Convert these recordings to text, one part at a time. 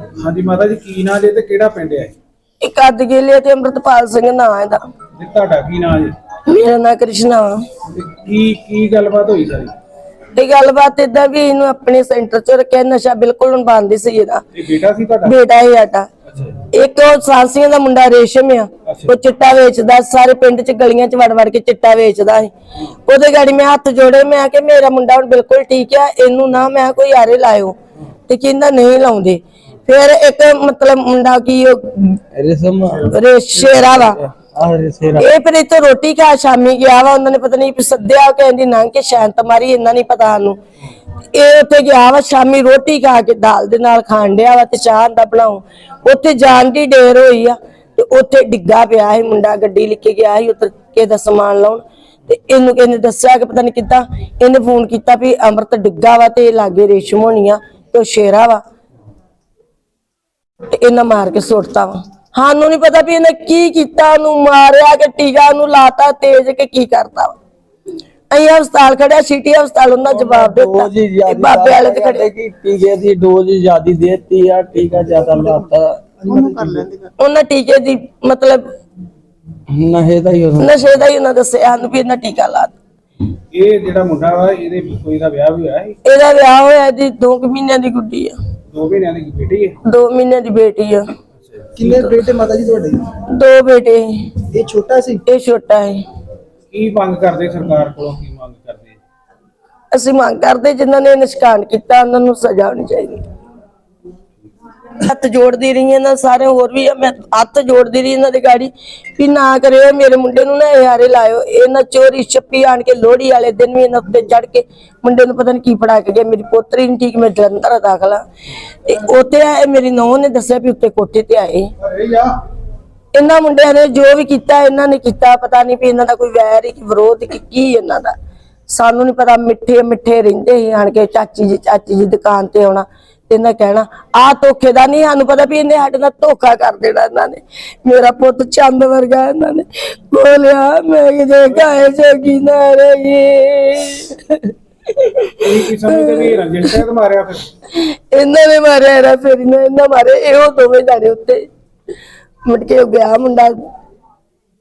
ਹਾਂਜੀ ਮਾਤਾ ਜੀ ਕੀ ਨਾਂ ਜੇ ਤੇ ਕਿਹੜਾ ਪਿੰਡ ਹੈ? ਇੱਕ ਅੱਧ ਗੇਲੇ ਤੇ ਅੰਮ੍ਰਿਤਪਾਲ ਸਿੰਘ ਨਾਂ ਇਹਦਾ। ਤੇ ਤੁਹਾਡਾ ਕੀ ਨਾਂ ਜੀ? ਮੇਰਾ ਨਾਂ ਕ੍ਰਿਸ਼ਨਾ। ਵਾ। ਤੇ ਕੀ ਕੀ ਗੱਲਬਾਤ ਹੋਈ ਸਾਰੀ? ਤੇ ਗੱਲਬਾਤ ਇਦਾਂ ਵੀ ਇਹਨੂੰ ਆਪਣੇ ਸੈਂਟਰ 'ਚ ਰੱਖਿਆ ਨਸ਼ਾ ਬਿਲਕੁਲ ਹੁਣ ਬੰਦ ਸੀ ਇਹਦਾ। ਇਹ ਬੇਟਾ ਸੀ ਤੁਹਾਡਾ? ਬੇਟਾ ਹੀ ਆਟਾ ਅੱਛਾ ਜੀ। ਇੱਕ ਉਹ ਸਾਂਸੀਆਂ ਦਾ ਮੁੰਡਾ ਰੇਸ਼ਮ ਆ ਉਹ ਚਿੱਟਾ ਵੇਚਦਾ ਸਾਰੇ ਪਿੰਡ 'ਚ ਗਲੀਆਂ 'ਚ ਵੜ ਵੜ ਕੇ ਚਿੱਟਾ ਵੇਚਦਾ ਸੀ। ਉਹਦੇ ਗਾੜੀ ਮੈਂ ਹੱਥ ਜੋੜੇ ਮੈਂ ਕਿ ਮੇਰਾ ਮੁੰਡਾ ਹੁਣ ਬਿਲਕੁਲ ਠੀਕ ਆ ਇਹਨੂੰ ਨਾ ਮੈਂ ਕੋਈ ਆਰੇ ਲਾਇਓ। ਤੇ ਕਹਿੰਦਾ ਨਹੀਂ ਲਾਉਂਦੇ। ਫਿਰ ਇੱਕ ਮਤਲਬ ਮੁੰਡਾ ਕੀ ਉਹ ਰਿਸਮ। ਰੇਸ਼ੇਰਾ ਵਾ। ਆਹ ਰਿਸੇਰਾ ਇਹ ਫਿਰ ਇੱਥੇ ਰੋਟੀ ਖਾ ਸ਼ਾਮੀ ਗਿਆ ਵਾ ਉਹਨਾਂ ਨੇ ਪਤਾ ਨਹੀਂ ਸੱਦਿਆ ਕਹਿੰਦੀ ਨਾ ਕਿ ਸ਼ਾਂਤ ਮਾਰੀ ਇੰਨਾ ਨਹੀਂ ਪਤਾ ਸਾਨੂੰ। ਇਹ ਉੱਥੇ ਗਿਆ ਵਾ ਸ਼ਾਮੀ ਰੋਟੀ ਖਾ ਕੇ ਦਾਲ ਦੇ ਨਾਲ ਖਾਣ ਡਿਆ ਵਾ ਤੇ ਚਾਹ ਦਾ ਬਣਾਉ ਉੱਥੇ ਜਾਣ ਦੀ ਢੇਰ ਹੋਈ ਆ ਤੇ ਉੱਥੇ ਡਿੱਗਾ ਪਿਆ ਸੀ ਮੁੰਡਾ ਗੱਡੀ ਲੈ ਕੇ ਗਿਆ ਸੀ ਉੱਤਰ ਕੇ ਦਾ ਸਮਾਨ ਲਾਉਣ। ਤੇ ਇਹਨੂੰ ਕਹਿੰਦੇ ਦੱਸਿਆ ਕਿ ਪਤਾ ਨਹੀਂ ਕਿੱਦਾਂ ਇਹਨੇ ਫੋਨ ਕੀਤਾ ਵੀ ਅੰਮ੍ਰਿਤ ਡਿੱਗਾ ਵਾ ਤੇ ਲਾਗੇ ਰੇਸ਼ਮ ਹੋਣੀ ਆ ਤੇ ਉਹ ਸ਼ੇਰਾ ਵਾ। ਤੇ ਇਹਨਾਂ ਮਾਰ ਕੇ ਸੁੱਟਤਾ ਵਾ। ਸਾਨੂੰ ਨਹੀਂ ਪਤਾ ਵੀ ਇਹਨੇ ਕੀ ਕੀਤਾ ਉਹਨੂੰ ਮਾਰਿਆ ਕਿ ਟੀਕਾ ਉਹਨੂੰ ਲਾਤਾ ਤੇਜ਼ ਕਿ ਕੀ ਕਰਤਾ ਵਾ। ਅਸੀਂ ਹਸਪਤਾਲ ਖੜਿਆ ਸਿਟੀ ਹਸਪਤਾਲ ਉਹਨਾਂ ਜਵਾਬ ਦਿੱਤਾ। ਡੋਜ਼ ਹੀ ਜ਼ਿਆਦਾ ਬਾਬੇ ਵਾਲੇ ਤੇ ਖੜੇ। ਕੀ ਟੀਕੇ ਦੀ ਡੋਜ਼ ਜ਼ਿਆਦੀ ਦੇਤੀ ਆ ਟੀਕਾ ਜ਼ਿਆਦਾ ਲਾਤਾ। ਉਹਨਾਂ ਟੀਕੇ ਦੀ ਮਤਲਬ ਨਹੇ ਦਾ ਹੀ ਉਹ ਨਸ਼ੇ ਦਾ ਹੀ ਉਹਨਾਂ ਦੱਸਿਆ ਸਾਨੂੰ ਵੀ ਇਹਨਾਂ ਟੀਕਾ ਲਾਤਾ ਇਹ ਜਿਹੜਾ ਮੁੰਡਾ ਵਾ ਇਹਦੇ ਕੋਈ ਦਾ ਵਿਆਹ ਵੀ ਹੋਇਆ ਸੀ? ਇਹਦਾ ਵਿਆਹ ਹੋਇਆ ਇਹਦੀ 2 ਮਹੀਨਿਆਂ ਦੀ ਗੁੱਡੀ ਆ। ਦੋ ਮਹੀਨਿਆਂ ਦੀ ਬੇਟੀ ਹੈ? 2 ਮਹੀਨਿਆਂ ਦੀ ਬੇਟੀ ਆ। ਕਿੰਨੇ ਬੇਟੇ ਮਾਤਾ ਜੀ ਤੁਹਾਡੇ? ਦੋ ਬੇਟੇ ਇਹ ਛੋਟਾ ਸੀ? ਇਹ ਛੋਟਾ ਹੈ ਕੀ ਮੰਗ ਕਰਦੇ ਸਰਕਾਰ ਕੋਲੋਂ? ਕੀ ਮੰਗ ਕਰਦੇ? ਅਸੀਂ ਮੰਗ ਕਰਦੇ ਜਿਨ੍ਹਾਂ ਨੇ ਨਿਸ਼ਕਾਨ ਕੀਤਾ ਉਹਨਾਂ ਨੂੰ ਸਜ਼ਾ ਹੋਣੀ ਚਾਹੀਦੀ। ਹੱਥ ਜੋੜਦੀ ਰਹੀ ਇਹਨਾਂ ਸਾਰੇ ਹੋਰ ਵੀ ਆ, ਮੈਂ ਹੱਥ ਜੋੜਦੀ ਰਹੀ ਇਹਨਾਂ ਦੀ ਗਾੜੀ ਵੀ ਨਾ ਕਰਿਓ ਮੇਰੇ ਮੁੰਡੇ ਨੂੰ ਨਾ ਇਹ ਹਾਰੇ ਲਾਇਓ ਇਹਨਾਂ ਚੋਰੀ ਛੱਪੀ ਆਣ ਕੇ ਲੋਹੜੀ ਵਾਲੇ ਦਿਨ ਵੀ ਇਹਨਾਂ ਉੱਤੇ ਚੜ ਕੇ ਮੁੰਡੇ ਨੂੰ ਪਤਾ ਨਹੀਂ ਕੀ ਫੜਾ ਕੇ ਗਏ ਮੇਰੀ ਪੋਤਰੀ ਨਹੀਂ ਠੀਕ ਮੈਂ ਜਲੰਧਰ ਦਾਖਲਾ। ਤੇ ਉੱਥੇ ਆਏ ਮੇਰੀ ਨੂੰਹ ਨੇ ਦੱਸਿਆ ਵੀ ਉੱਤੇ ਕੋਠੇ ਤੇ ਆਏ। ਇਹਨਾਂ ਮੁੰਡਿਆਂ ਨੇ ਜੋ ਵੀ ਕੀਤਾ ਇਹਨਾਂ ਨੇ ਕੀਤਾ ਪਤਾ ਨਹੀਂ ਵੀ ਇਹਨਾਂ ਦਾ ਕੋਈ ਵੈਰ ਹੈ ਕਿ ਵਿਰੋਧ ਕਿ ਕੀ ਇਹਨਾਂ ਦਾ। ਸਾਨੂੰ ਨਹੀਂ ਪਤਾ ਮਿੱਠੇ ਮਿੱਠੇ ਰਹਿੰਦੇ ਸੀ ਆਣ ਕੇ ਚਾਚੀ ਜੀ ਚਾਚੀ ਜੀ ਦੁਕਾਨ ਤੇ ਆਉਣਾ। ਇਹਨਾਂ ਕਹਿਣਾ ਆ ਧੋਖੇ ਦਾ ਨਹੀਂ ਸਾਨੂੰ ਪਤਾ ਵੀ ਇਹਨੇ ਸਾਡੇ ਨਾਲ ਧੋਖਾ ਕਰ ਦੇਣਾ ਇਹਨਾਂ ਨੇ। ਮੇਰਾ ਪੁੱਤ ਚੰਦ ਵਰਗਾ ਇਹਨਾਂ ਨੇ। ਬੋਲਿਆ ਮੈਂ ਕਿਤੇ ਕਾਏ ਜੋਗੀ ਨਾ ਰਹੀ। ਇਹ ਕੀ ਸਮਝਦੇ ਵੀ ਰੰਜਿਸ਼ ਤੇ ਮਾਰਿਆ ਫਿਰ। ਇਹਨਾਂ ਨੇ ਮਾਰਿਆ era ਫਿਰ ਇਹਨਾਂ ਮਾਰੇ ਇਹੋ ਦੋਵੇਂ ਜਾਣੇ ਉੱਤੇ। ਮੁੜ ਕੇ ਉਹ ਗਿਆ ਮੁੰਡਾ।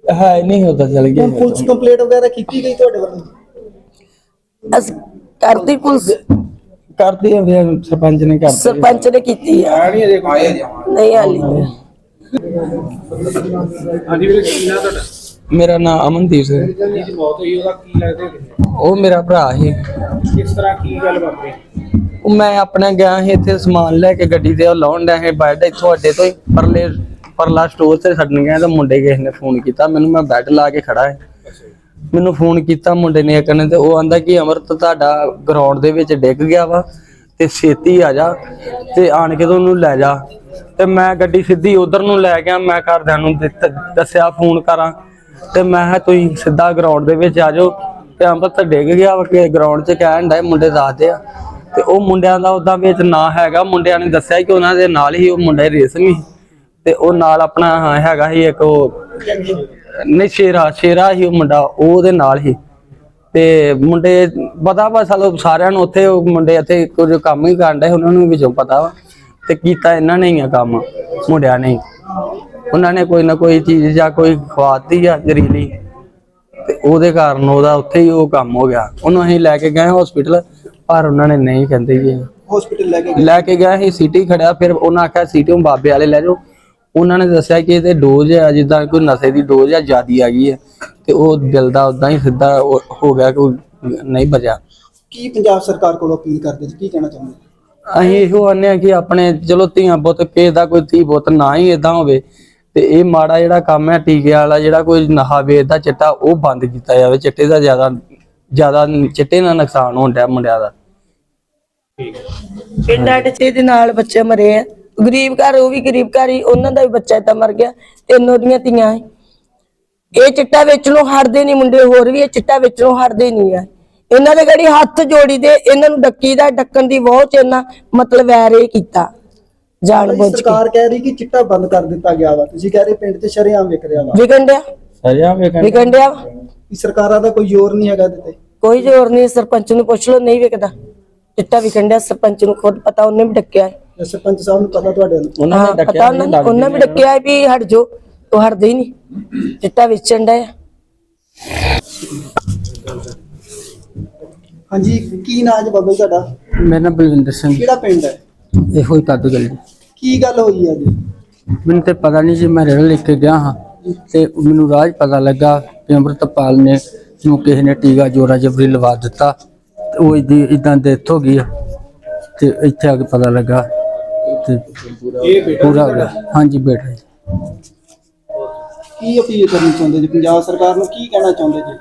ਹੈ ਨਹੀਂ ਹੁੰਦਾ ਚਲ ਗਿਆ। ਪੁਲਿਸ ਕੰਪਲੇਂਟ ਵਗੈਰਾ ਕੀਤੀ ਗਈ ਤੁਹਾਡੇ ਵੱਲੋਂ? ਅਸੀਂ ਕਰਦੀ ਪੁਲਿਸ। ਕਰਦੀ ਆ ਫਿਰ ਸਰਪੰਚ ਨੇ ਕਰਦੀ ਸਰਪੰਚ ਨੇ ਕੀਤੀ ਆ। ਨਹੀਂ ਅਜੇ ਕੋਈ। ਨਹੀਂ ਹਾਲੀ ਹਾਂਜੀ ਵੀਰੇ ਕੀ ਨਾਂ ਤੁਹਾਡਾ? ਮੇਰਾ ਨਾਮ ਅਮਨਦੀਪ ਸਿੰਘ। ਜਿਹਦੀ ਮੌਤ ਹੋਈ ਉਹਦਾ ਕੀ ਲੱਗਦਾ? ਉਹ ਮੇਰਾ ਭਰਾ ਸੀ। ਕਿਸ ਤਰ੍ਹਾਂ ਕੀ ਗੱਲ ਵਾਪਰੀ? ਉਹ ਮੈਂ ਆਪਣਾ ਗਿਆ ਸੀ ਇੱਥੇ ਸਮਾਨ ਲੈ ਕੇ ਗੱਡੀ ਤੇ ਉਹ ਲਾਉਣ ਡਿਆ ਸੀ ਬੈੱਡ ਇੱਥੋਂ ਅੱਡੇ ਤੋਂ ਹੀ ਪਰਲੇ ਪਰਲਾ ਸਟੋਰ ਤੇ ਛੱਡਣ ਗਿਆ ਤਾਂ ਮੁੰਡੇ ਕਿਸੇ ਨੇ ਫੋਨ ਕੀਤਾ ਮੈਨੂੰ ਮੈਂ ਬੈੱਡ ਲਾ ਕੇ ਖੜਾ ਹੈ ਮੈਨੂੰ ਫੋਨ ਕੀਤਾ, ਮੁੰਡੇ ਨੇ ਇੱਕ ਤੇ ਉਹ ਆਂਦਾ ਕਿ ਅਮਰਤ ਤੁਹਾਡਾ ਗਰਾਊਂਡ ਦੇ ਵਿੱਚ ਡਿੱਗ ਗਿਆ ਵਾ ਤੇ ਛੇਤੀ ਆ ਜਾ ਤੇ ਆਣ ਕੇ ਤੇ ਲੈ ਜਾ। ਤੇ ਮੈਂ ਗੱਡੀ ਸਿੱਧੀ ਉਧਰ ਨੂੰ ਲੈ ਗਿਆ, ਮੈਂ ਘਰਦਿਆਂ ਨੂੰ ਦੱਸਿਆ ਫੋਨ ਕਰਾਂ। ਤੇ ਮੈਂ ਕਿਹਾ, ਤੁਸੀਂ ਸਿੱਧਾ ਗਰਾਊਂਡ ਦੇ ਵਿੱਚ ਆ ਜਾਓ ਤੇ ਅੰਮ੍ਰਿਤ ਡਿੱਗ ਗਿਆ ਵਾ ਕਿ ਗਰਾਊਂਡ 'ਚ ਕਹਿਣ ਡਏ ਮੁੰਡੇ ਦੱਸਦੇ ਆ। ਤੇ ਉਹ ਮੁੰਡਿਆਂ ਦਾ ਉਦਾਂ ਵਿੱਚ ਨਾਂ ਹੈਗਾ, ਮੁੰਡਿਆਂ ਨੇ ਦੱਸਿਆ ਕਿ ਉਹਨਾਂ ਦੇ ਨਾਲ ਹੀ ਉਹ ਮੁੰਡੇ ਰੇਸਮੀ। ਤੇ ਉਹ ਨਾਲ ਆਪਣਾ ਹੈਗਾ ਸੀ ਇੱਕ ਉਹ ਨਹੀਂ ਸ਼ੇਰਾ ਸ਼ੇਰਾ ਹੀ ਉਹ ਮੁੰਡਾ ਉਹ ਉਹਦੇ ਨਾਲ ਹੀ। ਤੇ ਮੁੰਡੇ ਪਤਾ ਵਾ ਚਲੋ ਸਾਰਿਆਂ ਨੂੰ ਉੱਥੇ ਉਹ ਮੁੰਡੇ ਇੱਥੇ ਕੁਝ ਕੰਮ ਹੀ ਕਰਨ ਡਏ ਉਹਨਾਂ ਨੂੰ ਵੀ ਵਿੱਚੋਂ ਪਤਾ ਵਾ। ਤੇ ਕੀਤਾ ਇਹਨਾਂ ਨੇ ਹੀ ਆ ਕੰਮ ਮੁੰਡਿਆਂ ਨੇ। ਉਹਨਾਂ ਨੇ ਕੋਈ ਨਾ ਕੋਈ ਚੀਜ਼ ਜਾਂ ਕੋਈ ਖਵਾਤੀ ਆ ਜ਼ਰੀਲੀ ਤੇ ਉਹਦੇ ਕਾਰਨ ਉਹਦਾ ਉੱਥੇ ਹੀ ਉਹ ਕੰਮ ਹੋ ਗਿਆ। ਉਹਨੂੰ ਅਸੀਂ ਲੈ ਕੇ ਗਏ ਹਸਪੀਟਲ ਪਰ ਉਹਨਾਂ ਨੇ ਨਹੀਂ ਕਹਿੰਦੇ ਜੀ। ਹਸਪੀਟਲ ਲੈ ਕੇ ਗਏ? ਲੈ ਕੇ ਗਿਆ ਸੀ ਸਿਟੀ ਖੜਿਆ ਫਿਰ ਉਹਨਾਂ ਆਖਿਆ ਸਿਟੀ ਨੂੰ ਬਾਬੇ ਵਾਲੇ ਲੈ ਜਾਓ। ਉਹਨਾਂ ਨੇ ਦੱਸਿਆ ਕਿ ਇਹਦੇ ਡੋਜ਼ ਆ ਜਿੱਦਾਂ ਕੋਈ ਨਸ਼ੇ ਦੀ ਡੋਜ਼ ਆ ਜਿਆਦੀ ਆ ਗਈ ਹੈ ਤੇ ਉਹ ਦਿਲ ਦਾ ਉਦਾਂ ਹੀ ਸਿੱਧਾ ਹੋ ਗਿਆ ਕੋਈ ਨਹੀਂ ਬਚਿਆ। ਕੀ ਪੰਜਾਬ ਸਰਕਾਰ ਕੋਲੋਂ ਅਪੀਲ ਕਰਦੇ ਜੀ? ਕੀ ਕਹਿਣਾ ਚਾਹੁੰਦੇ? ਅਸੀਂ ਇਹੋ ਆਨੇ ਆ ਕਿ ਆਪਣੇ ਚਲੋ ਧੀਆਂ ਪੁੱਤ ਕਿਸੇ ਦਾ ਕੋਈ ਧੀ ਪੁੱਤ ਨਾ ਹੀ ਇਦਾਂ ਹੋਵੇ ਤੇ ਇਹ ਮਾੜਾ ਜਿਹੜਾ ਕੰਮ ਹੈ ਟੀਕੇ ਵਾਲਾ ਜਿਹੜਾ ਕੋਈ ਨਸ਼ਾ ਵੇਚਦਾ ਚਿੱਟਾ ਉਹ ਬੰਦ ਕੀਤਾ ਜਾਵੇ। ਚਿੱਟੇ ਦਾ ਜ਼ਿਆਦਾ ਜ਼ਿਆਦਾ ਚਿੱਟੇ ਨਾਲ ਨੁਕਸਾਨ ਹੋਣ ਡਿਆ ਮੁੰਡਿਆਂ ਦਾ। ਪਿੰਡਾਂ ਚ ਇਹਦੇ ਨਾਲ ਬੱਚੇ ਮਰੇ ਆ ਗਰੀਬ ਘਰ ਉਹ ਵੀ ਗਰੀਬ ਘਰ ਹੀ ਉਹਨਾਂ ਦਾ ਵੀ ਬੱਚਾ ਏਦਾਂ ਮਰ ਗਿਆ ਤਿੰਨ ਉਹਦੀਆਂ ਧੀਆਂ ਸੀ ਇਹ ਚਿੱਟਾ ਵੇਚਣੋਂ ਹਟਦੇ ਨਹੀਂ ਮੁੰਡੇ ਹੋਰ ਵੀ ਇਹ ਚਿੱਟਾ ਵੇਚਣੋਂ ਹਟਦੇ ਨਹੀਂ ਆ। ਇਹਨਾਂ ਦੇ ਗੜੀ ਹੱਥ ਜੋੜੀ ਦੇ ਇਹਨਾਂ ਨੂੰ ਡੱਕੀ ਦਾ ਡੱਕਣ ਦੀ ਵਾਹ ਚ ਇਹਨਾਂ ਮਤਲਬ ਵੈਰ ਇਹ ਕੀਤਾ। ਜਾਣ ਬੁੱਝ ਕੇ। ਸਰਕਾਰ ਕਹਿ ਰਹੀ ਕਿ ਚਿੱਟਾ ਬੰਦ ਕਰ ਦਿੱਤਾ ਗਿਆ ਵਾ। ਤੁਸੀਂ ਕਹਿ ਰਹੇ ਪਿੰਡ ਤੇ ਸ਼ਰੇਆਮ ਵਿਕ ਰਿਹਾ ਵਾ। ਵਿਗੰਡਿਆ ਸਜ਼ਾ ਵੇਖਣ ਵਿਗੰਡਿਆ ਕਿ ਸਰਕਾਰਾਂ ਦਾ ਕੋਈ ਜ਼ੋਰ ਨਹੀਂ ਹੈਗਾ ਇਹਦੇ ਤੇ। ਕੋਈ ਜ਼ੋਰ ਨਹੀਂ ਸਰਪੰਚ ਨੂੰ ਪੁੱਛ ਲਓ ਨਹੀਂ ਵਿਕਦਾ। ਚਿੱਟਾ ਵਿਕੰਡਿਆ ਸਰਪੰਚ ਨੂੰ ਖੁਦ ਪਤਾ ਉਹਨੇ ਵੀ ਡੱਕਿਆ। ਹੈ। ਤੇ ਸਰਪੰਚ ਸਾਹਿਬ ਨੂੰ ਪਤਾ ਤੁਹਾਡੇ ਨੂੰ ਉਹਨਾਂ ਹਾਂ ਨੇ ਪਤਾ ਡੱਕਿਆ ਉਹਨਾਂ ਨੂੰ ਉਹਨਾਂ ਵੀ ਡੱਕਿਆ ਵੀ ਹਟ ਜੋ ਉਹ ਹਟਦੇ ਹੀ ਨਹੀਂ। ਚਿੱਟਾ ਵੇਚਣ ਦਾ ਹਾਂਜੀ ਕੀ ਨਾਂ ਜੀ ਬਾਬਾ ਜੀ ਤੁਹਾਡਾ? ਮੇਰਾ ਨਾਮ ਬਲਵਿੰਦਰ ਸਿੰਘ। ਕਿਹੜਾ ਪਿੰਡ ਹੈ? ਇਹੋ ਹੀ ਕਾਦੂ ਗੱਲ। ਕੀ ਗੱਲ ਹੋਈ ਹੈ ਜੀ? ਮੈਨੂੰ ਤੇ ਪਤਾ ਨਹੀਂ ਜੀ ਮੈਂ ਰੇੜ ਲੈ ਕੇ ਗਿਆ ਹਾਂ ਤੇ ਮੈਨੂੰ ਰਾਜ ਪਤਾ ਲੱਗਾ ਕਿ ਅੰਮ੍ਰਿਤਪਾਲ ਨੇ ਨੂੰ ਕਿਸੇ ਨੇ ਟੀਕਾ ਜੋਰਾ ਜਬਰੀ ਲਵਾ ਦਿੱਤਾ ਉਹ ਇਦੀ ਡੈਥ ਹੋ ਗਈ। ਤੇ ਇੱਥੇ ਆ ਕੇ ਪਤਾ ਲੱਗਾ ਤੇ ਇਹ ਬੇਟਾ ਪੂਰਾ ਹੋ ਗਿਆ ਹਾਂਜੀ ਬੇਟਾ ਜੀ। ਕੀ ਅਪੀਲ ਕਰਨੀ ਚਾਹੁੰਦੇ ਜੀ? ਪੰਜਾਬ ਸਰਕਾਰ ਨੂੰ ਕੀ ਕਹਿਣਾ ਚਾਹੁੰਦੇ ਜੀ?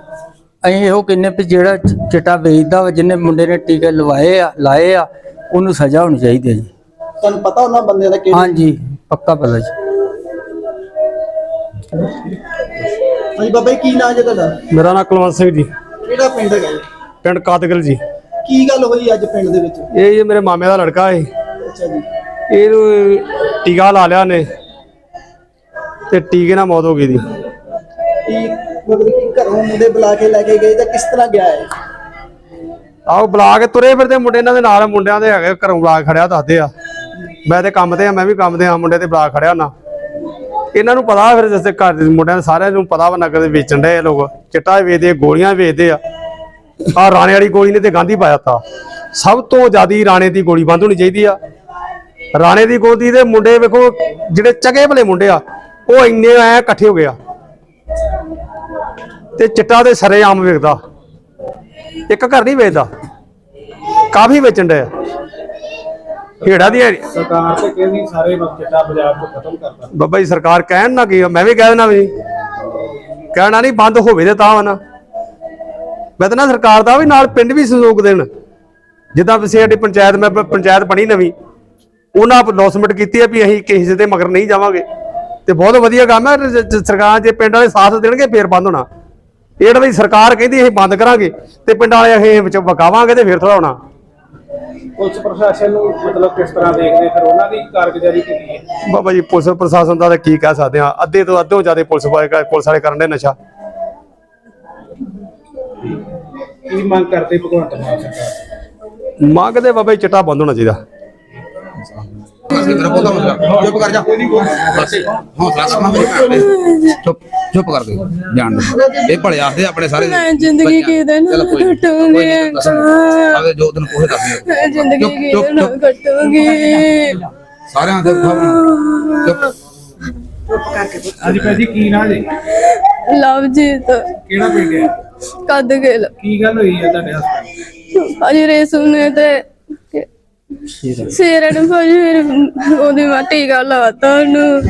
ਅਸੀਂ ਇਹੋ ਕਹਿੰਨੇ ਵੀ ਜਿਹੜਾ ਚ- ਚਿੱਟਾ ਵੇਚਦਾ ਵਾ ਜਿਹਨੇ ਮੁੰਡੇ ਨੇ ਟੀਕੇ ਲਵਾਏ ਆ ਲਾਏ ਆ ਉਹਨੂੰ ਸਜ਼ਾ ਹੋਣੀ ਚਾਹੀਦੀ ਹੈ ਜੀ। ਤੁਹਾਨੂੰ ਪਤਾ ਉਹਨਾਂ ਬੰਦਿਆਂ ਦਾ ਕਿਹੜਾ ਹਾਂਜੀ ਪੱਕਾ ਪਤਾ ਜੀ। ਹਾਂਜੀ ਬਾਬਾ ਜੀ ਕੀ ਨਾਂ ਜੀ ਤੁਹਾਡਾ? ਮੇਰਾ ਨਾਮ ਕੁਲਵੰਤ ਸਿੰਘ ਜੀ। ਕਿਹੜਾ ਪਿੰਡ ਹੈਗਾ ਜੀ? ਪਿੰਡ ਕਾਤਗਲ ਜੀ। ਕੀ ਗੱਲ ਹੋਈ ਅੱਜ ਪਿੰਡ ਦੇ ਵਿੱਚ? ਇਹ ਜੀ ਮੇਰੇ ਮਾਮੇ ਦਾ ਲੜਕਾ ਹੈ। ਅੱਛਾ ਜੀ। ਇਹਨੂੰ ਟੀਕਾ ਲਾ ਲਿਆ ਨੇ ਤੇ ਟੀਕੇ ਨਾਲ ਮੌਤ ਹੋ ਗਈ ਦੀ। ਮਤਲਬ ਕਿ ਘਰੋਂ ਮੁੰਡੇ ਬੁਲਾ ਕੇ ਲੈ ਕੇ ਗਏ ਤਾਂ ਕਿਸ ਤਰ੍ਹਾਂ ਗਿਆ ਹੈ ਆਓ ਬੁਲਾ ਕੇ ਤੁਰੇ ਫਿਰਦੇ ਮੁੰਡੇ ਇਹਨਾਂ ਦੇ ਨਾਲ ਮੁੰਡਿਆਂ ਦੇ ਹੈਗੇ ਘਰੋਂ ਬੁਲਾ ਕੇ ਖੜਿਆ ਦੱਸਦੇ ਆ। ਮੈਂ ਤੇ ਕੰਮ ਤੇ ਆ ਮੈਂ ਵੀ ਕੰਮ ਤੇ ਆ ਮੁੰਡੇ ਤੇ ਬੁਲਾ ਖੜਿਆ ਨਾ ਇਹਨਾਂ ਨੂੰ ਪਤਾ ਫਿਰ ਜਿਸ ਘਰ ਦੇ ਮੁੰਡਿਆਂ ਦੇ ਸਾਰਿਆਂ ਨੂੰ ਪਤਾ ਵਾ ਨਗਰ ਦੇ ਵੇਚਣ ਦੇ ਲੋਕ। ਚਿੱਟਾ ਵੇਚਦੇ ਗੋਲੀਆਂ ਵੇਚਦੇ ਆ। ਆ ਰਾਣੇ ਵਾਲੀ ਗੋਲੀ ਨੇ ਤੇ ਗਾਂਧੀ ਪਾਇਆ ਤਾ। ਸਭ ਤੋਂ ਜ਼ਿਆਦੀ ਰਾਣੇ ਦੀ ਗੋਲੀ ਬੰਦ ਹੋਣੀ ਚਾਹੀਦੀ ਆ। ਰਾਣੇ ਦੀ ਗੋਲੀ ਦੇ ਮੁੰਡੇ ਵੇਖੋ ਜਿਹੜੇ ਚਗੇ ਭਲੇ ਮੁੰਡੇ ਆ ਉਹ ਇੰਨੇ ਐ ਇਕੱਠੇ ਹੋ ਗਏ ਆ। ਤੇ ਚਿੱਟਾ ਦੇ ਸਰੇ ਆਮ ਵੇਖਦਾ। ਇੱਕ ਘਰ ਨਹੀਂ ਵੇਚਦਾ। ਕਾਫੀ ਵੇਚਣ ਦੇ ਹੀੜਾ ਦੀ ਸਰਕਾਰ ਤੇ ਕਹਿੰਦੀ ਸਾਰੇ ਚਿੱਟਾ ਪੰਜਾਬ ਤੋਂ ਖਤਮ ਕਰਦਾ ਬਾਬਾ ਜੀ ਸਰਕਾਰ ਕਹਿਣ ਨਾ ਕੀ ਮੈਂ ਵੀ ਕਹਿ ਦੇਣਾ ਵੀ। ਕਹਿਣਾ ਨਹੀਂ ਬੰਦ ਹੋਵੇ ਤੇ ਤਾਂ ਨਾ। ਮੈਂ ਤਾਂ ਨਾ ਸਰਕਾਰ ਦਾ ਵੀ ਨਾਲ ਪਿੰਡ ਵੀ ਸਹਿਯੋਗ ਦੇਣ। ਜਿੱਦਾਂ ਵੀ ਸਾਡੀ ਪੰਚਾਇਤ ਮੈਂ ਪੰਚਾਇਤ ਬਣੀ ਨਵੀਂ। ਉਹਨਾਂ ਅਨਾਉਂਸਮੈਂਟ ਕੀਤੀ ਹੈ ਵੀ ਅਸੀਂ ਕਿਸੇ ਦੇ ਮਗਰ ਨਹੀਂ ਜਾਵਾਂਗੇ। ਤੇ ਬਹੁਤ ਵਧੀਆ ਕੰਮ ਹੈ ਸਰਕਾਰ ਜੇ ਪਿੰਡ ਵਾਲੇ ਸਾਥ ਦੇਣਗੇ ਫੇਰ ਬੰਦ ਹੋਣਾ। ਇਹ ਜਿਹੜਾ ਵੀ ਸਰਕਾਰ ਕਹਿੰਦੀ ਅਸੀਂ ਬੰਦ ਕਰਾਂਗੇ ਤੇ ਪਿੰਡ ਵਾਲੇ ਅਸੀਂ ਵਿੱਚ ਵਕਾਵਾਂਗੇ ਤੇ ਫੇਰ ਥੋੜਾ ਹੋਣਾ। ਪੁਲਿਸ ਪ੍ਰਸ਼ਾਸਨ ਨੂੰ ਮਤਲਬ ਕਿਸ ਤਰ੍ਹਾਂ ਦੇਖਦੇ ਫਿਰ ਉਹਨਾਂ ਦੀ ਕਾਰਗੁਜ਼ਾਰੀ ਕਿੰਨੀ ਹੈ? ਬਾਬਾ ਜੀ ਪੁਲਿਸ ਪ੍ਰਸ਼ਾਸਨ ਦਾ ਤਾਂ ਕੀ ਕਹਿ ਸਕਦੇ ਆ ਅੱਧੇ ਤੋਂ ਅੱਧੋਂ ਜ਼ਿਆਦਾ ਪੁਲਿਸ ਵਾਲੇ ਪੁਲਿਸ ਵਾਲੇ ਕਰਨ ਦੇ ਨਸ਼ਾ। ਕੀ ਮੰਗ ਕਰਦੇ ਭਗਵੰਤ ਮਾਨ ਸਰਕਾਰ ਮੰਗਦੇ ਬਾਬਾ ਜੀ ਚਿੱਟਾ ਬੰਦ ਹੋਣਾ ਚਾਹੀਦਾ। ਮੇਰਾ ਬੋਲਦਾ ਮਤਲਬ ਚੁੱਪ ਕਰ ਜਾ। ਬਸ ਹੌਸਲਾ ਸਮਾਂ ਮੇਰੇ ਭੈਣ ਦੇ ਚੁੱਪ ਚੁੱਪ ਕਰ ਦੇ ਜਾਣ ਦੇ। ਇਹ ਭਲੇ ਆਖਦੇ ਆਪਣੇ ਸਾਰੇ ਮੈਂ ਜ਼ਿੰਦਗੀ ਕਿਹਦੇ ਨਾਲ ਕੱਟੂੰਗੀ ਆਵੇ ਜੋ ਦਿਨ ਕੋਹੇ ਦੱਸ ਮੈਂ ਜ਼ਿੰਦਗੀ ਚੁੱਪ, ਕਿਹਦੇ ਚੁੱਪ, ਨਾਲ ਕੱਟੂੰਗੀ? ਸਾਰਿਆਂ ਦੇ ਚੁੱਪ। ਹਾਂਜੀ ਭਾਜੀ ਕੀ ਨਾਂ ਜੀ? ਲਵਜੀਤ ਕਿਹੜਾ ਪਿੰਡ ਹੈ? ਕੱਦ ਗੇਲ। ਕੀ ਗੱਲ ਹੋਈ ਹੈ ਤੁਹਾਡੇ ਹਸਪਤਾਲ ਭਾਜੀ ਰੇਸੂ ਨੇ ਤੇ ਸਿਰ ਨੂੰ ਭਾਜੀ ਮੇਰੇ ਉਹਦੀ ਮੈਂ ਟੀਕਾ ਲਾਤਾ ਉਹਨੂੰ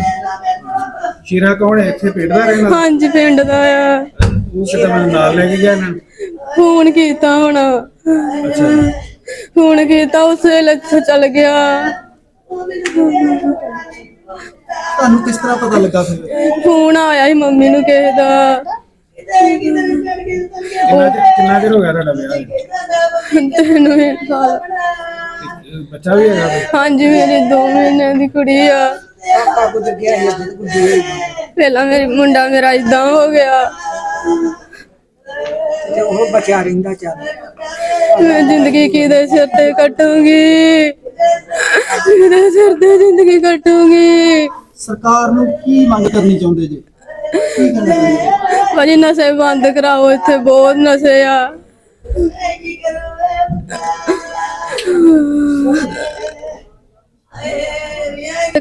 ਸ਼ੀਰਾ ਕੌਣ ਹੈ? ਇੱਥੇ ਪਿੰਡ ਦਾ ਰਹਿਣਾ ਹਾਂਜੀ ਪਿੰਡ ਦਾ ਆ। ਉਹ ਕਿਤੇ ਮੈਨੂੰ ਨਾਲ ਲੈ ਕੇ ਗਿਆ ਨੂੰ? ਫੋਨ ਕੀਤਾ ਹੁਣ। ਫੋਨ ਕੀਤਾ ਉਸੇ ਲੱਖ ਚੱਲ ਗਿਆ। ਤੁਹਾਨੂੰ ਕਿਸ ਤਰ੍ਹਾਂ ਪਤਾ ਲੱਗਾ ਫਿਰ? ਫੋਨ ਆਇਆ ਸੀ ਮੰਮੀ ਨੂੰ ਕਿਸੇ ਦਾ। ਕਿੰਨਾ ਚਿਰ ਕਿੰਨਾ ਚਿਰ ਹੋ ਗਿਆ ਤੁਹਾਡਾ ਵਿਆਹ? ਤੈਨੂੰ ਇਹ ਸਾਲ ਬੱਚਾ ਵੀ ਹੈਗਾ ਕੋਈ? ਹਾਂਜੀ ਮੇਰੀ 2 ਮਹੀਨਿਆਂ ਦੀ ਕੁੜੀ ਆ। ਪਹਿਲਾਂ ਮੇਰੀ ਮੁੰਡਾ ਮੇਰਾ ਇਦਾਂ ਹੋ ਗਿਆ। ਤੇ ਉਹ ਬਚਿਆ ਰਹਿੰਦਾ ਚੱਲ। ਮੈਂ ਜ਼ਿੰਦਗੀ ਕਿਹਦੇ ਸਿਰ ਤੇ ਕੱਟੂੰਗੀ? ਕਿਹਦੇ ਸਿਰ ਤੇ ਜ਼ਿੰਦਗੀ ਕੱਟੂੰਗੀ? ਸਰਕਾਰ ਨੂੰ ਕੀ ਮੰਗ ਕਰਨੀ ਚਾਹੁੰਦੇ ਜੀ? ਭਾਜੀ ਨਸ਼ੇ ਬੰਦ ਕਰਾਓ ਇੱਥੇ ਬਹੁਤ ਨਸ਼ੇ ਆ।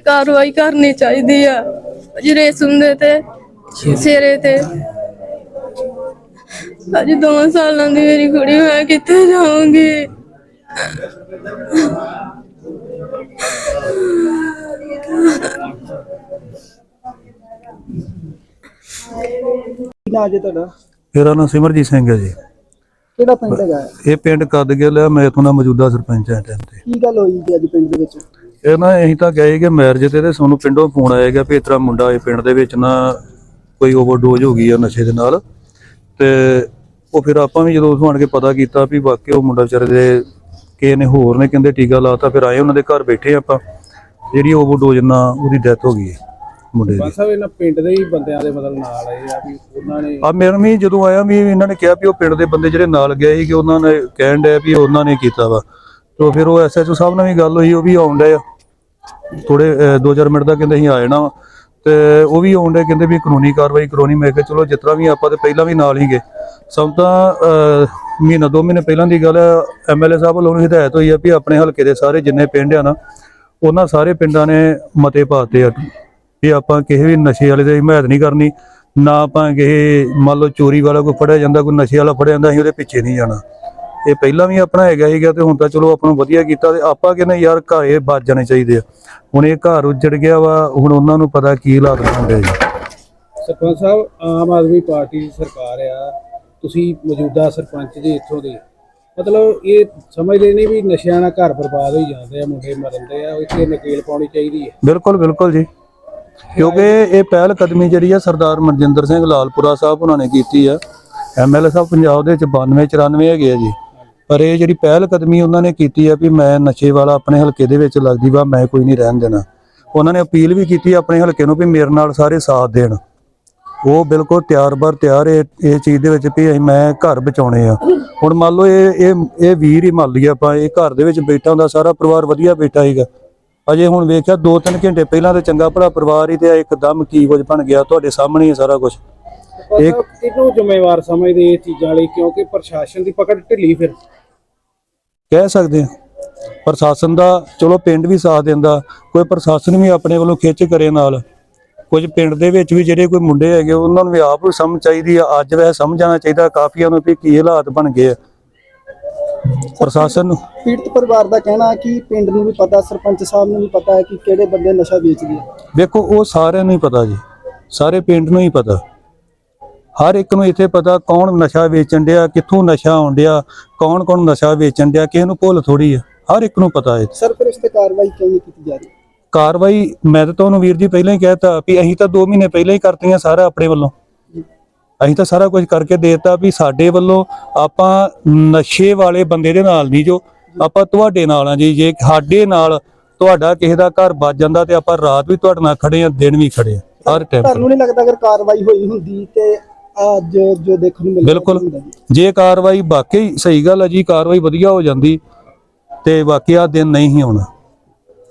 ਕਾਰਵਾਈ ਕਰਨੀ ਚਾਹੀਦੀ ਆ। ਭਾਜੀ ਰੇਸਮ ਦੇ ਤੇ ਸਿਰੇ ਤੇ। ਭਾਜੀ ਦੋ ਸਾਲਾਂ ਦੀ ਮੇਰੀ ਕੁੜੀ ਮੈਂ ਕਿੱਥੇ ਜਾਊਂਗੀ? ਕੀ ਨਾਂ ਜੀ ਤੁਹਾਡਾ? ਮੇਰਾ ਨਾਮ ਸਿਮਰਜੀਤ ਸਿੰਘ ਹੈ ਜੀ। ਕਿਹੜਾ ਪਿੰਡ ਹੈਗਾ? ਇਹ ਪਿੰਡ ਕਦਗਿਲ ਹੈ ਮੈਂ ਇਥੋਂ ਦਾ ਮੌਜੂਦਾ ਸਰਪੰਚ ਹਾਂ ਟਾਈਮ ਤੇ। ਕੀ ਗੱਲ ਹੋਈ ਜੀ ਅੱਜ ਪਿੰਡ ਦੇ ਵਿੱਚ? ਇਹ ਨਾ ਅਸੀਂ ਤਾਂ ਗਏ ਕਿ ਮੈਰਿਜ ਤੇ ਤੇ ਸਾਨੂੰ ਪਿੰਡੋਂ ਫੋਨ ਆਏਗਾ ਵੀ ਇਸ ਤਰ੍ਹਾਂ ਮੁੰਡਾ ਇਹ ਪਿੰਡ ਦੇ ਵਿੱਚ ਨਾ ਕੋਈ ਓਵਰਡੋਜ਼ ਹੋ ਗਈ ਆ ਨਸ਼ੇ ਦੇ ਨਾਲ। ਤੇ ਉਹ ਫਿਰ ਆਪਾਂ ਵੀ ਜਦੋਂ ਉੱਥੋਂ ਆਣ ਕੇ ਪਤਾ ਕੀਤਾ ਵੀ ਵਾਕਈ ਉਹ ਮੁੰਡਾ ਵਿਚਾਰੇ ਦੇ ਕਿਸੇ ਨੇ ਹੋਰ ਨੇ ਕਹਿੰਦੇ ਟੀਕਾ ਲਾਤਾ ਫਿਰ ਆਏ ਉਹਨਾਂ ਦੇ ਘਰ ਬੈਠੇ ਆਪਾਂ। ਜਿਹੜੀ ਓਵਰਡੋਜ਼ ਨਾਲ ਉਹਦੀ ਡੈਥ ਹੋ ਗਈ ਹੈ। ਮੁੰਡੇ ਦੀ। ਬਸ ਸਾਹਿਬ ਇਹਨਾਂ ਪਿੰਡ ਦੇ ਹੀ ਬੰਦਿਆਂ ਦੇ ਮਤਲਬ ਨਾਲ ਆਏ ਆ ਵੀ ਉਹਨਾਂ ਨੇ ਆ ਮੇਰੇ ਵੀ ਜਦੋਂ ਆਇਆ ਵੀ ਇਹਨਾਂ ਨੇ ਕਿਹਾ ਵੀ ਉਹ ਪਿੰਡ ਦੇ ਬੰਦੇ ਜਿਹੜੇ ਨਾਲ ਗਏ ਸੀ ਕਿ ਉਹਨਾਂ ਨੇ ਕਹਿਣ ਡਿਆ ਵੀ ਉਹਨਾਂ ਨੇ ਕੀਤਾ ਵਾ। ਤੇ ਫਿਰ ਉਹ ਐਸਐਚਓ ਸਾਹਿਬ ਨਾਲ ਵੀ ਗੱਲ ਹੋਈ ਉਹ ਵੀ ਆਉਣ ਡਿਆ ਥੋੜੇ 2-4 ਮਿੰਟ ਦਾ ਕਹਿੰਦੇ ਅਸੀਂ ਆ ਜਾਣਾ। ਤੇ ਉਹ ਵੀ ਆਉਂਦੇ ਕਹਿੰਦੇ ਵੀ ਕਾਨੂੰਨੀ ਕਾਰਵਾਈ ਕਰਾਉਣੀ। ਮੈਂ ਕਿਹਾ ਚਲੋ ਜਿਸ ਤਰ੍ਹਾਂ ਵੀ ਆਪਾਂ ਤੇ ਪਹਿਲਾਂ ਵੀ ਨਾਲ ਹੀ ਗਏ। ਸਭ ਤਾਂ ਮਹੀਨਾ ਦੋ ਮਹੀਨੇ ਪਹਿਲਾਂ ਦੀ ਗੱਲ ਐਮਐਲਏ ਸਾਹਿਬ ਵੱਲੋਂ ਹਦਾਇਤ ਹੋਈ ਆ ਵੀ ਆਪਣੇ ਹਲਕੇ ਦੇ ਸਾਰੇ ਜਿੰਨੇ ਪਿੰਡ ਆ ਨਾ ਉਹਨਾਂ ਸਾਰੇ ਪਿੰਡਾਂ ਨੇ ਮਤੇ ਪਾਤੇ ਆ। ਵੀ ਆਪਾਂ ਕਿਸੇ ਵੀ ਨਸ਼ੇ ਵਾਲੇ ਦੀ ਹਮਾਇਤ ਨਹੀਂ ਕਰਨੀ ਨਾ ਆਪਾਂ ਕਿਸੇ ਮੰਨ ਲਓ ਚੋਰੀ ਵਾਲਾ ਕੋਈ ਫੜਿਆ ਜਾਂਦਾ ਕੋਈ ਨਸ਼ੇ ਵਾਲਾ ਫੜਿਆ ਜਾਂਦਾ ਅਸੀਂ ਉਹਦੇ ਪਿੱਛੇ ਨਹੀਂ ਜਾਣਾ। ਇਹ ਪਹਿਲਾਂ ਵੀ ਆਪਣਾ ਹੈਗਾ ਸੀਗਾ ਤੇ ਹੁਣ ਤਾਂ ਚਲੋ ਆਪਾਂ ਨੂੰ ਵਧੀਆ ਕੀਤਾ ਤੇ ਆਪਾਂ ਕਹਿੰਦੇ ਯਾਰ ਘਰ ਇਹ ਬਚ ਜਾਣੇ ਚਾਹੀਦੇ ਆ। ਹੁਣ ਇਹ ਘਰ ਉੱਜੜ ਗਿਆ ਵਾ ਹੁਣ ਉਹਨਾਂ ਨੂੰ ਪਤਾ ਕੀ ਹਾਲਾਤ ਹੁੰਦੇ ਜੀ। ਸਰਪੰਚ ਸਾਹਿਬ ਆਮ ਆਦਮੀ ਪਾਰਟੀ ਦੀ ਸਰਕਾਰ ਆ ਤੁਸੀਂ ਮੌਜੂਦਾ ਸਰਪੰਚ ਜੀ ਇੱਥੋਂ ਦੇ ਮਤਲਬ ਇਹ ਸਮਝਦੇ ਨਹੀਂ ਵੀ ਨਸ਼ਿਆਂ ਨਾਲ ਘਰ ਬਰਬਾਦ ਹੋਈ ਜਾਂਦੇ ਆ ਮੁੰਡੇ ਮਰਨਦੇ ਆ ਇੱਥੇ ਨਕੇਲ ਪਾਉਣੀ ਚਾਹੀਦੀ ਹੈ ਬਿਲਕੁਲ ਬਿਲਕੁਲ ਜੀ। ਕਿਉਂਕਿ ਇਹ ਪਹਿਲ ਕਦਮੀ ਜਿਹੜੀ ਆ ਸਰਦਾਰ ਮਨਜਿੰਦਰ ਸਿੰਘ ਲਾਲਪੁਰਾ ਸਾਹਿਬ ਉਹਨਾਂ ਨੇ ਕੀਤੀ ਆ। ਐਮਐਲਏ ਸਾਹਿਬ ਪੰਜਾਬ ਦੇ ਵਿੱਚ 92 94 ਹੈਗੇ ਆ ਜੀ। ਪਰ ਇਹ ਜਿਹੜੀ ਪਹਿਲ ਕਦਮੀ ਉਹਨਾਂ ਨੇ ਕੀਤੀ ਆ ਵੀ ਮੈਂ ਨਸ਼ੇ ਵਾਲਾ ਆਪਣੇ ਹਲਕੇ ਦੇ ਵਿੱਚ ਲੱਗਦੀ ਵਾ, ਮੈਂ ਕੋਈ ਨਹੀਂ ਰਹਿਣ ਦੇਣਾ। ਉਹਨਾਂ ਨੇ ਅਪੀਲ ਵੀ ਕੀਤੀ ਆਪਣੇ ਹਲਕੇ ਨੂੰ ਵੀ ਮੇਰੇ ਨਾਲ ਸਾਰੇ ਸਾਥ ਦੇਣ। ਉਹ ਬਿਲਕੁਲ ਤਿਆਰ ਬਰ ਤਿਆਰ ਇਹ ਇਹ ਚੀਜ਼ ਦੇ ਵਿੱਚ ਵੀ ਅਸੀਂ ਮੈਂ ਘਰ ਬਚਾਉਣੇ ਆ। ਹੁਣ ਮੰਨ ਲਓ ਇਹ ਇਹ ਇਹ ਵੀਰ ਹੀ ਮੰਨ ਲਈਏ ਆਪਾਂ, ਇਹ ਘਰ ਦੇ ਵਿੱਚ ਬੈਠਾ ਹੁੰਦਾ, ਸਾਰਾ ਪਰਿਵਾਰ ਵਧੀਆ ਬੈਠਾ ਸੀਗਾ। ਅਜੇ ਹੁਣ ਵੇਖਿਆ 2-3 ਘੰਟੇ ਪਹਿਲਾਂ ਤੇ ਚੰਗਾ ਭਲਾ ਪਰਿਵਾਰ ਹੀ ਤੇ ਇੱਕਦਮ ਕੀ ਕੁਝ ਬਣ ਗਿਆ ਤੁਹਾਡੇ ਸਾਹਮਣੇ ਹੀ ਸਾਰਾ ਕੁਝ। ਸਾਹਿਬ ਕਿਹਨੂੰ ਜ਼ਿੰਮੇਵਾਰ ਸਮਝਦੇ ਇਹ ਚੀਜ਼ਾਂ ਲਈ? ਕਿਉਂਕਿ ਪ੍ਰਸ਼ਾਸਨ ਦੀ ਪਕੜ ਢਿੱਲੀ ਫਿਰ। ਕਹਿ ਸਕਦੇ ਹਾਂ ਪ੍ਰਸ਼ਾਸਨ ਦਾ ਚਲੋ ਪਿੰਡ ਵੀ ਸਾਥ ਦਿੰਦਾ ਕੋਈ ਪ੍ਰਸ਼ਾਸਨ ਵੀ ਆਪਣੇ ਵੱਲੋਂ ਖਿੱਚ ਕਰੇ ਨਾਲ। ਕੁਝ ਪਿੰਡ ਦੇ ਵਿੱਚ ਵੀ ਜਿਹੜੇ ਕੋਈ ਮੁੰਡੇ ਹੈਗੇ ਉਹਨਾਂ ਨੂੰ ਵੀ ਆਪ ਨੂੰ ਸਮਝ ਚਾਹੀਦੀ ਆ ਅੱਜ ਵੈਸੇ ਸਮਝਾਉਣਾ ਚਾਹੀਦਾ ਕਾਫੀਆਂ ਨੂੰ ਵੀ ਕੀ ਹਾਲਾਤ ਬਣ ਗਏ ਆ। ਪ੍ਰਸ਼ਾਸਨ ਨੂੰ। ਪੀੜਤ ਪਰਿਵਾਰ ਦਾ ਕਹਿਣਾ ਹੈ ਕਿ ਪਿੰਡ ਨੂੰ ਵੀ ਪਤਾ ਸਰਪੰਚ ਸਾਹਿਬ ਨੂੰ ਵੀ ਪਤਾ ਹੈ ਕਿ ਕਿਹੜੇ ਬੰਦੇ ਨਸ਼ਾ ਵੇਚਦੇ ਆ। ਵੇਖੋ ਉਹ ਸਾਰਿਆਂ ਨੂੰ ਹੀ ਪਤਾ ਜੀ। ਸਾਰੇ ਪਿੰਡ ਨੂੰ ਹੀ ਪਤਾ। ਹਰ ਇੱਕ ਨੂੰ ਇੱਥੇ ਪਤਾ ਕੌਣ ਨਸ਼ਾ ਵੇਚਣ ਡਿਆ ਕਿੱਥੋਂ ਨਸ਼ਾ ਆਉਣ ਡਿਆ ਕੌਣ ਕੌਣ ਨਸ਼ਾ ਵੇਚਣ ਡਿਆ ਕਿਸੇ ਨੂੰ ਭੁੱਲ ਥੋੜੀ ਆ। ਹਰ ਇੱਕ ਨੂੰ ਪਤਾ ਹੈ ਸਰ ਫਿਰ ਉਸ ਤੇ ਕਾਰਵਾਈ ਕਿਉਂ ਨਹੀਂ ਕੀਤੀ ਜਾ ਰਹੀ? ਕਾਰਵਾਈ ਮੈਂ ਤਾਂ ਤੁਹਾਨੂੰ ਵੀਰ ਜੀ ਪਹਿਲਾਂ ਹੀ ਕਹਿਤਾ ਵੀ ਅਸੀਂ ਤਾਂ 2 ਮਹੀਨੇ ਪਹਿਲਾਂ ਹੀ ਕਰਤੀਆਂ ਸਾਰਾ ਆਪਣੇ ਵੱਲੋਂ। ਅਸੀਂ ਤਾਂ ਸਾਰਾ ਕੁਝ ਕਰਕੇ ਦੇਤਾ ਵੀ ਸਾਡੇ ਵੱਲੋਂ ਆਪਾਂ ਨਸ਼ੇ ਵਾਲੇ ਬੰਦੇ ਦੇ ਨਾਲ ਨਹੀਂ ਜੋ ਆਪਾਂ ਤੁਹਾਡੇ ਨਾਲ ਆ ਜੀ। ਜੇ ਸਾਡੇ ਨਾਲ ਤੁਹਾਡਾ ਕਿਸੇ ਦਾ ਘਰ ਬਚ ਜਾਂਦਾ ਤੇ ਆਪਾਂ ਰਾਤ ਵੀ ਤੁਹਾਡੇ ਨਾਲ ਖੜੇ ਆ ਦਿਨ ਵੀ ਖੜੇ ਆ ਹਰ ਟਾਈਮ ਤੁਹਾਨੂੰ ਨਹੀਂ ਲੱਗਦਾ ਅਗਰ ਕਾਰਵਾਈ ਹੋਈ ਹੁੰਦੀ ਤੇ ਅੱਜ ਜੋ ਦੇਖਣ ਨੂੰ ਮਿਲਿਆ ਬਿਲਕੁਲ। ਜੀ? ਕਾਰਵਾਈ ਵਾਕਈ ਸਹੀ ਗੱਲ ਹੈ ਜੀ ਕਾਰਵਾਈ ਵਧੀਆ ਹੋ ਜਾਂਦੀ ਤੇ ਬਾਕੀ ਆ ਦਿਨ ਨਹੀਂ ਹੀ ਆਉਣਾ।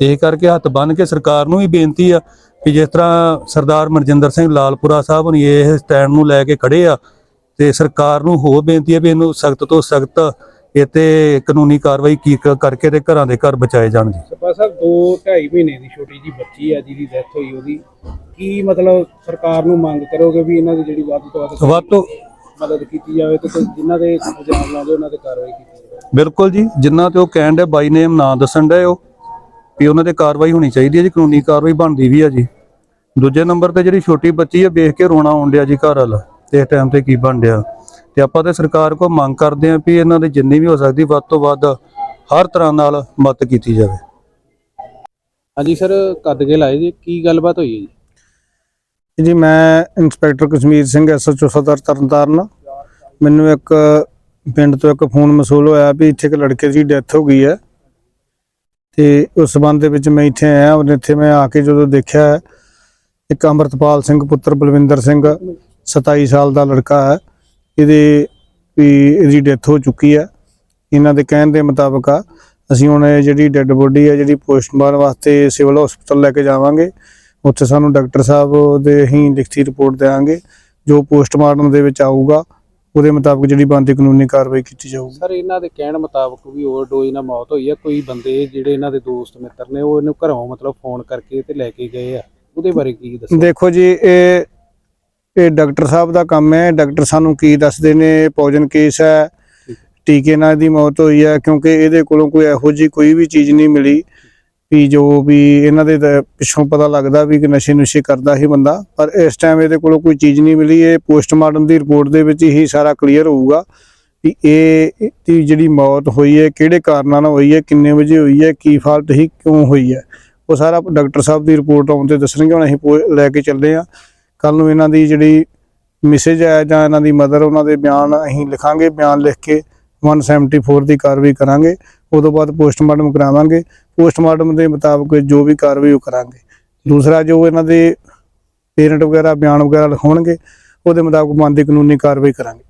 ਇਹ ਕਰਕੇ ਹੱਥ ਬੰਨ ਕੇ ਸਰਕਾਰ ਨੂੰ ਵੀ ਬੇਨਤੀ ਆ ਕਿ ਜਿਸ ਤਰ੍ਹਾਂ ਸਰਦਾਰ ਮਨਜਿੰਦਰ ਸਿੰਘ ਲਾਲਪੁਰਾ ਸਾਹਿਬ ਨੇ ਇਹ ਸਟੈਂਡ ਨੂੰ ਲੈ ਕੇ ਖੜੇ ਆ ਤੇ ਸਰਕਾਰ ਨੂੰ ਹੋਰ ਬੇਨਤੀ ਹੈ ਵੀ ਇਹਨੂੰ ਸਖਤ ਤੋਂ ਸਖਤ ਇਹ ਤੇ ਕਾਨੂੰਨੀ ਕਾਰਵਾਈ ਕੀ ਕਰਕੇ ਤੇ ਘਰਾਂ ਦੇ ਘਰ ਬਚਾਏ ਜਾਣ ਜੀ। ਸਰਪੰਚ ਸਾਹਿਬ 2 2.5 ਮਹੀਨੇ ਦੀ ਛੋਟੀ ਜੀ ਬੱਚੀ ਆ ਜਿਹਦੀ ਡੈਥ ਹੋਈ ਉਹਦੀ। ਕੀ ਮਤਲਬ ਸਰਕਾਰ ਨੂੰ ਮੰਗ ਕਰੋਗੇ ਵੀ ਇਹਨਾਂ ਦੀ ਜਿਹੜੀ ਵੱਧ ਤੋਂ ਵੱਧ ਵੱਧ ਤੋਂ ਮਦਦ ਕੀਤੀ ਜਾਵੇ ਤੇ ਜਿਨ੍ਹਾਂ ਦੇ ਇਲਜ਼ਾਮ ਲਾਉਂਦੇ ਉਹਨਾਂ ਤੇ ਕਾਰਵਾਈ ਕੀਤੀ ਜਾਵੇ? ਬਿਲਕੁਲ ਜੀ ਜਿੰਨਾ ਤੇ ਉਹ ਕਹਿਣ ਦੇ ਬਾਈ ਨੇਮ ਨਾਂ ਦੱਸਣ ਦੇ ਉਹ। ਵੀ ਉਹਨਾਂ ਤੇ ਕਾਰਵਾਈ ਹੋਣੀ ਚਾਹੀਦੀ ਹੈ ਜੀ ਕਾਨੂੰਨੀ ਕਾਰਵਾਈ ਬਣਦੀ ਵੀ ਆ ਜੀ। ਦੂਜੇ ਨੰਬਰ ਤੇ ਜਿਹੜੀ ਛੋਟੀ ਬੱਚੀ ਹੈ ਵੇਖ ਕੇ ਰੋਣਾ ਆਉਣ ਡਿਆ ਜੀ ਘਰ ਵਾਲਾ ਤੇ ਇਸ ਟਾਈਮ ਤੇ ਕੀ ਬਣ ਡਿਆ। ਤੇ ਆਪਾਂ ਤੇ ਸਰਕਾਰ ਕੋਲ ਮੰਗ ਕਰਦੇ ਆਂ ਵੀ ਇਹਨਾਂ ਦੇ ਜਿੰਨੀ ਵੀ ਹੋ ਸਕਦੀ ਵੱਧ ਤੋਂ ਵੱਧ ਹਰ ਤਰ੍ਹਾਂ ਨਾਲ ਮਦਦ ਕੀਤੀ ਜਾਵੇ। ਹਾਂਜੀ ਸਰ ਕੱਦਗੇ ਲਾਏ ਜੀ ਕੀ ਗੱਲਬਾਤ ਹੋਈ ਹੈ ਜੀ? ਜੀ ਮੈਂ ਇੰਸਪੈਕਟਰ ਕਸ਼ਮੀਰ ਸਿੰਘ ਐਸਐਚਓ ਸਦਰ ਤਰਨਤਾਰਨ। ਮੈਨੂੰ ਇੱਕ ਪਿੰਡ ਤੋਂ ਇੱਕ ਫੋਨ ਮਸੂਲ ਹੋਇਆ ਵੀ ਇੱਥੇ ਇੱਕ ਲੜਕੇ ਦੀ ਡੈਥ ਹੋ ਗਈ ਹੈ। ਤੇ ਉਸ ਸਬੰਧ ਦੇ ਵਿੱਚ ਮੈਂ ਇੱਥੇ ਆਇਆ ਔਰ ਇੱਥੇ ਮੈਂ ਆ ਕੇ ਜਦੋਂ ਦੇਖਿਆ ਇੱਕ ਅੰਮ੍ਰਿਤਪਾਲ ਸਿੰਘ ਪੁੱਤਰ ਬਲਵਿੰਦਰ ਸਿੰਘ 27 ਸਾਲ ਦਾ ਲੜਕਾ ਹੈ। ਇਹਦੇ ਵੀ ਇਹਦੀ ਡੈਥ ਹੋ ਚੁੱਕੀ ਹੈ। ਇਹਨਾਂ ਦੇ ਕਹਿਣ ਦੇ ਮੁਤਾਬਕ ਆ, ਅਸੀਂ ਹੁਣ ਇਹ ਜਿਹੜੀ ਡੈੱਡ ਬੋਡੀ ਹੈ, ਜਿਹੜੀ ਪੋਸਟਮਾਰਟਮ ਵਾਸਤੇ ਸਿਵਲ ਹਸਪਤਾਲ ਲੈ ਕੇ ਜਾਵਾਂਗੇ। ਉੱਥੇ ਸਾਨੂੰ ਡਾਕਟਰ ਸਾਹਿਬ ਦੇ ਅਸੀਂ ਲਿਖਤੀ ਰਿਪੋਰਟ ਦੇਵਾਂਗੇ ਜੋ ਪੋਸਟਮਾਰਟਮ ਦੇ ਵਿੱਚ ਆਊਗਾ। ਉਹਦੇ ਮੁਤਾਬਕ ਜਿਹੜੀ ਬਣਦੀ ਕਾਨੂੰਨੀ ਕਾਰਵਾਈ ਕੀਤੀ ਜਾਊਗੀ। ਸਰ ਇਹਨਾਂ ਦੇ ਕਹਿਣ ਮੁਤਾਬਕ ਵੀ ਓਵਰਡੋਜ਼ ਨਾਲ ਮੌਤ ਹੋਈ ਹੈ ਕੋਈ ਬੰਦੇ ਜਿਹੜੇ ਇਹਨਾਂ ਦੇ ਦੋਸਤ ਮਿੱਤਰ ਨੇ ਉਹ ਇਹਨੂੰ ਘਰੋਂ ਮਤਲਬ ਫੋਨ ਕਰਕੇ ਤੇ ਲੈ ਕੇ ਗਏ ਆ। ਉਹਦੇ ਬਾਰੇ ਕੀ ਦੱਸੋ? ਦੇਖੋ ਜੀ ਇਹ ਇਹ ਡਾਕਟਰ ਸਾਹਿਬ ਦਾ ਕੰਮ ਹੈ। ਡਾਕਟਰ ਸਾਨੂੰ ਕੀ ਦੱਸਦੇ ਨੇ? ਪੋਜਨ ਕੇਸ ਹੈ। ਟੀਕੇ ਨਾਲ ਦੀ ਮੌਤ ਹੋਈ ਹੈ ਕਿਉਂਕਿ ਇਹਦੇ ਕੋਲੋਂ ਕੋਈ ਇਹੋ ਜੀ ਕੋਈ ਵੀ ਚੀਜ਼ ਨਹੀਂ ਮਿਲੀ। ਵੀ ਜੋ ਵੀ ਇਹਨਾਂ ਦੇ ਤਾਂ ਪਿੱਛੋਂ ਪਤਾ ਲੱਗਦਾ ਵੀ ਕਿ ਨਸ਼ੇ ਨੁਸ਼ੇ ਕਰਦਾ ਹੀ ਬੰਦਾ, ਪਰ ਇਸ ਟਾਈਮ ਇਹਦੇ ਕੋਲੋਂ ਕੋਈ ਚੀਜ਼ ਨਹੀਂ ਮਿਲੀ, ਇਹ ਪੋਸਟਮਾਰਟਮ ਦੀ ਰਿਪੋਰਟ ਦੇ ਵਿੱਚ ਹੀ ਸਾਰਾ ਕਲੀਅਰ ਹੋਊਗਾ ਵੀ ਇਹ ਦੀ ਜਿਹੜੀ ਮੌਤ ਹੋਈ ਹੈ, ਕਿਹੜੇ ਕਾਰਨਾਂ ਨਾਲ ਹੋਈ ਹੈ, ਕਿੰਨੇ ਵਜੇ ਹੋਈ ਹੈ, ਕੀ ਫਾਲਟ ਹੀ ਕਿਉਂ ਹੋਈ ਹੈ। ਉਹ ਸਾਰਾ ਡਾਕਟਰ ਸਾਹਿਬ ਦੀ ਰਿਪੋਰਟ ਆਉਣ ਤੇ ਦੱਸਣਗੇ, ਹੁਣ ਅਸੀਂ ਪੋ- ਲੈ ਕੇ ਚੱਲੇ ਆ ਕੱਲ ਨੂੰ ਇਹਨਾਂ ਦੀ ਜਿਹੜੀ ਮੈਸੇਜ ਹੈ ਜਾਂ ਇਹਨਾਂ ਦੀ ਮਦਰ, ਉਹਨਾਂ ਦੇ ਬਿਆਨ ਅਸੀਂ ਲਿਖਾਂਗੇ, ਬਿਆਨ ਲਿਖ ਕੇ 174 ਦੀ ਕਾਰਵਾਈ ਕਰਾਂਗੇ। ਉਦੋਂ ਬਾਅਦ ਪੋਸਟਮਾਰਟਮ ਕਰਾਵਾਂਗੇ। ਪੋਸਟਮਾਰਟਮ ਦੇ ਮੁਤਾਬਕ ਜੋ ਵੀ ਕਾਰਵਾਈ ਉਹ ਕਰਾਂਗੇ। ਦੂਸਰਾ ਜੋ ਇਹਨਾਂ ਦੇ ਪੇਰੈਂਟ ਵਗੈਰਾ, ਬਿਆਨ ਵਗੈਰਾ ਲਿਖਾਉਣਗੇ, ਉਹਦੇ ਮੁਤਾਬਕ ਬਣਦੀ ਕਾਨੂੰਨੀ ਕਾਰਵਾਈ ਕਰਾਂਗੇ।